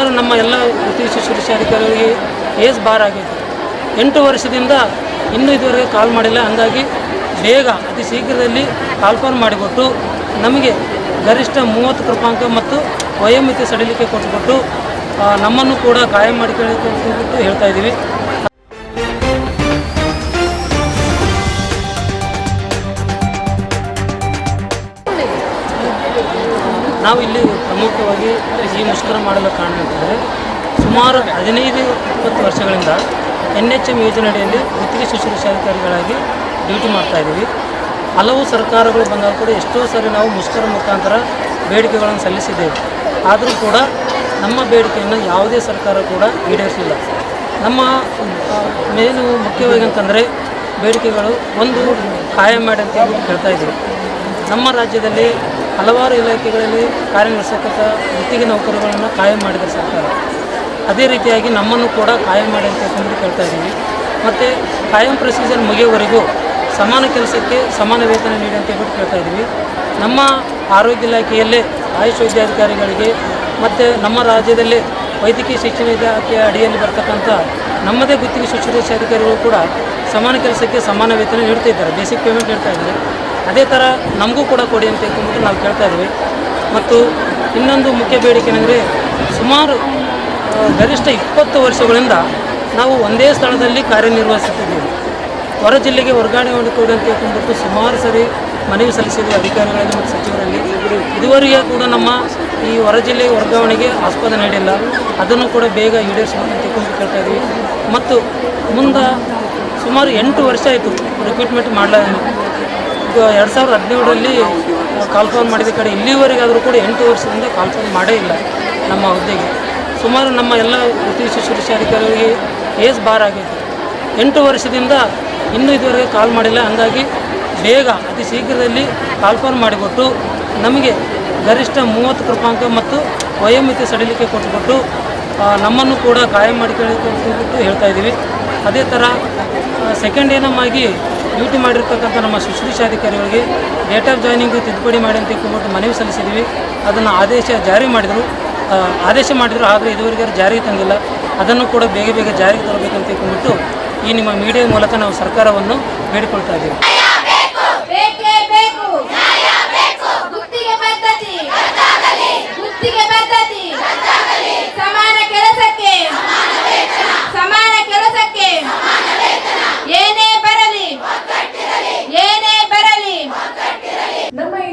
ಎಲ್ಲರೂ ನಮ್ಮ ಎಲ್ಲ ವಿಶೇಷ ಶಿಕ್ಷಾಧಿಕಾರಿಗಳಿಗೆ ಏಜ್ ಬಾರ್ ಆಗಿದೆ ಎಂಟು ವರ್ಷದಿಂದ ಇನ್ನೂ ಇದುವರೆಗೆ ಕಾಲ್ ಮಾಡಿಲ್ಲ. ಹಾಗಾಗಿ ಬೇಗ ಅತಿ ಶೀಘ್ರದಲ್ಲಿ ಕಾಲ್ ಫೋನ್ ಮಾಡಿಕೊಟ್ಟು ನಮಗೆ ಗರಿಷ್ಠ ಮೂವತ್ತು ಕೃಪಾಂಕ ಮತ್ತು ವಯೋಮಿತಿ ಸಡಿಲಿಕೆ ಕೊಟ್ಟುಕೊಟ್ಟು ನಮ್ಮನ್ನು ಕೂಡ ಗಾಯ ಮಾಡಿಕೊಳ್ಳಿ ಅಂತ ಹೇಳ್ತಾ ಇದ್ದೀವಿ. ನಾವು ಇಲ್ಲಿ ಪ್ರಮುಖವಾಗಿ ಈ ಮುಷ್ಕರ ಮಾಡಲು ಕಾರಣ ಅಂತಂದರೆ ಸುಮಾರು ಹದಿನೈದು, ಇಪ್ಪತ್ತು ವರ್ಷಗಳಿಂದ ಎನ್ ಎಚ್ ಎಂ ಯೋಜನೆಯಡಿಯಲ್ಲಿ ಗುತ್ತಿಗೆ ಶುಶ್ರೂಷಾಧಿಕಾರಿಗಳಾಗಿ ಡ್ಯೂಟಿ ಮಾಡ್ತಾ ಇದ್ದೀವಿ. ಹಲವು ಸರ್ಕಾರಗಳು ಬಂದಾಗ ಕೂಡ ಎಷ್ಟೋ ಸಾರಿ ನಾವು ಮುಷ್ಕರ ಮುಖಾಂತರ ಬೇಡಿಕೆಗಳನ್ನು ಸಲ್ಲಿಸಿದ್ದೇವೆ. ಆದರೂ ಕೂಡ ನಮ್ಮ ಬೇಡಿಕೆಯನ್ನು ಯಾವುದೇ ಸರ್ಕಾರ ಕೂಡ ಈಡೇರಿಸಿಲ್ಲ. ನಮ್ಮ ಮೇನು ಮುಖ್ಯವಾಗಿ ಅಂತಂದರೆ ಬೇಡಿಕೆಗಳು ಒಂದು ಕಾಯಂ ಮಾಡಿ ಅಂತ ಹೇಳ್ತಾ ಇದ್ದೀವಿ. ನಮ್ಮ ರಾಜ್ಯದಲ್ಲಿ ಹಲವಾರು ಇಲಾಖೆಗಳಲ್ಲಿ ಕಾರ್ಯನಿರ್ವಹಿಸತಕ್ಕ ಗುತ್ತಿಗೆ ನೌಕರಗಳನ್ನು ಕಾಯಂ ಮಾಡಿದ ಸರ್ಕಾರ. ಅದೇ ರೀತಿಯಾಗಿ ನಮ್ಮನ್ನು ಕೂಡ ಕಾಯಂ ಮಾಡಿ ಅಂತ ಹೇಳ್ಕೊಂಡು ಕೇಳ್ತಾ ಇದ್ದೀವಿ ಮತ್ತು ಕಾಯಂ ಪ್ರೊಸೀಜರ್ ಮುಗಿಯುವವರೆಗೂ ಸಮಾನ ಕೆಲಸಕ್ಕೆ ಸಮಾನ ವೇತನ ನೀಡಿ ಅಂತ ಹೇಳ್ಬಿಟ್ಟು ಕೇಳ್ತಾ ಇದ್ದೀವಿ ನಮ್ಮ ಆರೋಗ್ಯ ಇಲಾಖೆಯಲ್ಲೇ ಆಯುಷ್ ವೈದ್ಯಾಧಿಕಾರಿಗಳಿಗೆ ಮತ್ತು ನಮ್ಮ ರಾಜ್ಯದಲ್ಲೇ ವೈದ್ಯಕೀಯ ಶಿಕ್ಷಣ ಇಲಾಖೆಯ ಅಡಿಯಲ್ಲಿ ಬರ್ತಕ್ಕಂಥ ನಮ್ಮದೇ ಗುತ್ತಿಗೆ ಶುಶ್ರೂಷಾಧಿಕಾರಿಗಳು ಕೂಡ ಸಮಾನ ಕೆಲಸಕ್ಕೆ ಸಮಾನ ವೇತನ ನೀಡ್ತಾ ಇದ್ದಾರೆ. ಬೇಸಿಕ್ ಪೇಮೆಂಟ್ ನೀಡ್ತಾ ಇದ್ದಾರೆ. ಅದೇ ಥರ ನಮಗೂ ಕೂಡ ಕೊಡಿ ಅಂತ ಹೇಳ್ಕೊಂಡ್ಬಿಟ್ಟು ನಾವು ಕೇಳ್ತಾ ಇದ್ವಿ. ಮತ್ತು ಇನ್ನೊಂದು ಮುಖ್ಯ ಬೇಡಿಕೆ ಏನಂದರೆ ಸುಮಾರು ಗರಿಷ್ಠ ಇಪ್ಪತ್ತು ವರ್ಷಗಳಿಂದ ನಾವು ಒಂದೇ ಸ್ಥಳದಲ್ಲಿ ಕಾರ್ಯನಿರ್ವಹಿಸುತ್ತಿದ್ದೀವಿ. ಹೊರ ಜಿಲ್ಲೆಗೆ ವರ್ಗಾವಣೆ ಮಾಡಿಕೊಡಿ ಅಂತ ಹೇಳ್ಕೊಂಡ್ಬಿಟ್ಟು ಸುಮಾರು ಸರಿ ಮನವಿ ಸಲ್ಲಿಸಿದ್ವಿ ಅಧಿಕಾರಿಗಳಲ್ಲಿ ಮತ್ತು ಸಚಿವರಲ್ಲಿ. ಇದುವರೆಗೆ ಕೂಡ ನಮ್ಮ ಈ ಹೊರ ಜಿಲ್ಲೆ ವರ್ಗಾವಣೆಗೆ ಆಸ್ಪದ ನೀಡಿಲ್ಲ. ಅದನ್ನು ಕೂಡ ಬೇಗ ಈಡೇರಿಸಬೇಕು ಅಂತ ಹೇಳ್ಕೊಂಡು ಕೇಳ್ತಾ ಇದ್ದೀವಿ ಮತ್ತು ಮುಂದೆ ಸುಮಾರು ಎಂಟು ವರ್ಷ ಆಯಿತು ರಿಕ್ರೂಟ್ಮೆಂಟ್ ಮಾಡಲಾಗ ಈಗ ಎರಡು ಸಾವಿರದ ಹದಿನೇಳರಲ್ಲಿ ಕಾಲ್ಫೋನ್ ಮಾಡಿದ ಕಡೆ ಇಲ್ಲಿವರೆಗಾದರೂ ಕೂಡ ಎಂಟು ವರ್ಷದಿಂದ ಕಾಲ್ಫೋನ್ ಮಾಡೇ ಇಲ್ಲ ನಮ್ಮ ಹುದ್ದೆಗೆ. ಸುಮಾರು ನಮ್ಮ ಎಲ್ಲ ವೃತ್ತಿ ಶುಶ್ರೂಷಾಧಿಕಾರಿಗಳಿಗೆ ಏಸ್ ಬಾರ್ ಆಗೈತೆ. ಎಂಟು ವರ್ಷದಿಂದ ಇನ್ನೂ ಇದುವರೆಗೆ ಕಾಲ್ ಮಾಡಿಲ್ಲ. ಹಂಗಾಗಿ ಬೇಗ ಅತಿ ಶೀಘ್ರದಲ್ಲಿ ಕಾಲ್ಫೋನ್ ಮಾಡಿಕೊಟ್ಟು ನಮಗೆ ಗರಿಷ್ಠ ಮೂವತ್ತು ಕೃಪಾಂಕ ಮತ್ತು ವಯೋಮಿತಿ ಸಡಿಲಿಕೆ ಕೊಟ್ಟುಕೊಟ್ಟು ನಮ್ಮನ್ನು ಕೂಡ ಕಾಯಂ ಮಾಡಿಕೊಳ್ಳಿ ಹೇಳ್ತಾ ಇದ್ದೀವಿ. ಅದೇ ಥರ ಸೆಕೆಂಡ್ ಏನಮ್ಮಾಗಿ ಡ್ಯೂಟಿ ಮಾಡಿರ್ತಕ್ಕಂಥ ನಮ್ಮ ಶುಶ್ರೂಷಾಧಿಕಾರಿಗಳಿಗೆ ಡೇಟ್ ಆಫ್ ಜಾಯ್ನಿಂಗ್ ತಿದ್ದುಪಡಿ ಮಾಡಿ ಅಂತ ಕೋರ್ಟ್ ಮನವಿ ಸಲ್ಲಿಸಿದ್ದೀವಿ. ಅದನ್ನು ಆದೇಶ ಜಾರಿ ಮಾಡಿದರು. ಆದೇಶ ಮಾಡಿದರು, ಆದರೆ ಇದುವರೆಗೆ ಜಾರಿಗೆ ತಂದಿಲ್ಲ. ಅದನ್ನು ಕೂಡ ಬೇಗ ಬೇಗ ಜಾರಿಗೆ ತರಬೇಕಂತ ಹೇಳ್ಕೊಂಡ್ಬಿಟ್ಟು ಈ ನಿಮ್ಮ ಮೀಡಿಯಾ ಮೂಲಕ ನಾವು ಸರ್ಕಾರವನ್ನು ಬೇಡಿಕೊಳ್ತಾ ಇದ್ದೀವಿ ಬೇಕೇ ಬೇಕು ಗುತ್ತಿಗೆ ಪದ್ಧತಿ ಗುತ್ತಿಗೆ ಪದ್ಧತಿ ಸಮಾನ ಕೆಲಸಕ್ಕೆ ಸಮಾನ ಕೆಲಸಕ್ಕೆ ಏನೇ ಬರಲಿ ಏನೇ ಬರಲಿ ನಮ್ಮ ಈ